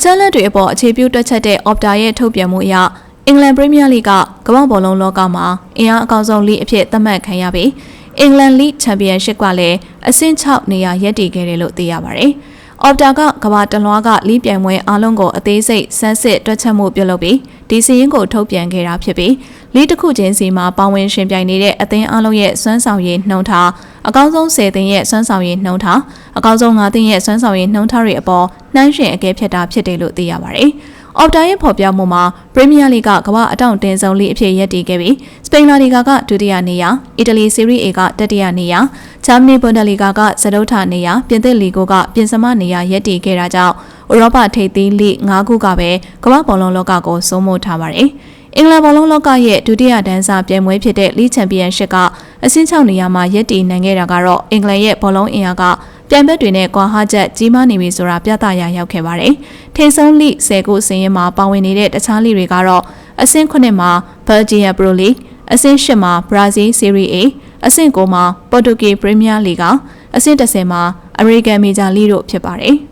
အချက်လက်တွေအပေါ်အခြေပြုတွက်ချက်တဲ့ Opta ရဲ့ထုတ်ပြန်မှုအရအင်္ဂလန်ပရီးမီးယားလိဂ်ကကမ္ဘာဘောလုံးလောကမှာအင်အားအကောင်းဆုံးလိအဖြစ်သတ်မှတ်ခံရပြီးအင်္ဂလန်လိချန်ပီယံရှစ်ကလည်းအဆင့်6နေရာရပ်တည်ခဲ့တယ်လို့သိရပါတယ်။ Opta ကကမ္ဘာတလွှားကလိပြိုင်ပွဲအားလုံးကိုအသေးစိတ်စမ်းစစ်တွက်ချက်မှုပြုလုပ်ပြီးဒီစီရင်ကိုထုတ်ပြန်ခဲ့တာဖြစ်ပြီးလိတစ်ခုချင်းစီမှာပါဝင်ရှင်ပြိုင်နေတဲ့အသင်းအားလုံးရဲ့စွမ်းဆောင်ရည်နှုံထား အကောင်းဆုံး10သင်းရဲ့စွမ်းဆောင်ရည်နှုံထားအကောင်းဆုံး9သင်းရဲ့စွမ်းဆောင်ရည်နှုံထားတွေအပေါ်နှိုင်းယှဉ်အကဲဖြတ်တာဖြစ်တယ်လို့သိရပါတယ်။ Opta ရဲ့ဖော်ပြမှုမှာပရီးမီးယားလိဂ်ကကမ္ဘာအတောင့်တင်းဆုံးလိအဖြစ်ရပ်တည်ခဲ့ပြီးစပိန်လာလီဂါကဒုတိယနေရာအီတလီဆီရီအေကတတိယနေရာဂျာမနီဘွန်ဒလီဂါကစတုထနေရာပြင်သစ်လီဂိုကပြင်စမနေရာရပ်တည်ခဲ့တာကြောင့်ဥရောပထိပ်သီးလိ၅ခုကပဲကမ္ဘာဘောလုံးလောကကိုစိုးမိုးထားပါတယ်။ အင်္ဂလန်ဘောလုံးလောကရဲ့ဒုတိယဒန်းစာပြိုင်ပွဲဖြစ်တဲ့လီချန်ပီယံရှစ်ကအဆင့်6နေရာမှာရပ်တည်နိုင်ခဲ့တာကတော့အင်္ဂလန်ရဲ့ဘောလုံးအင်အားကပြိုင်ဘက်တွေနဲ့ကွာဟချက်ကြီးမားနေပြီဆိုတာပြသရာရောက်ခဲ့ပါတယ်။ထိန်ဆုံးလိ10ခုစင်ရင်မှာပါဝင်နေတဲ့တခြားလိတွေကတော့အဆင့်9မှာ Belgian Pro League အဆင့်10မှာ Brazil Serie A အဆင့်9မှာ Portuguese Premier League အဆင့်10မှာ American Major League တို့ဖြစ်ပါတယ်။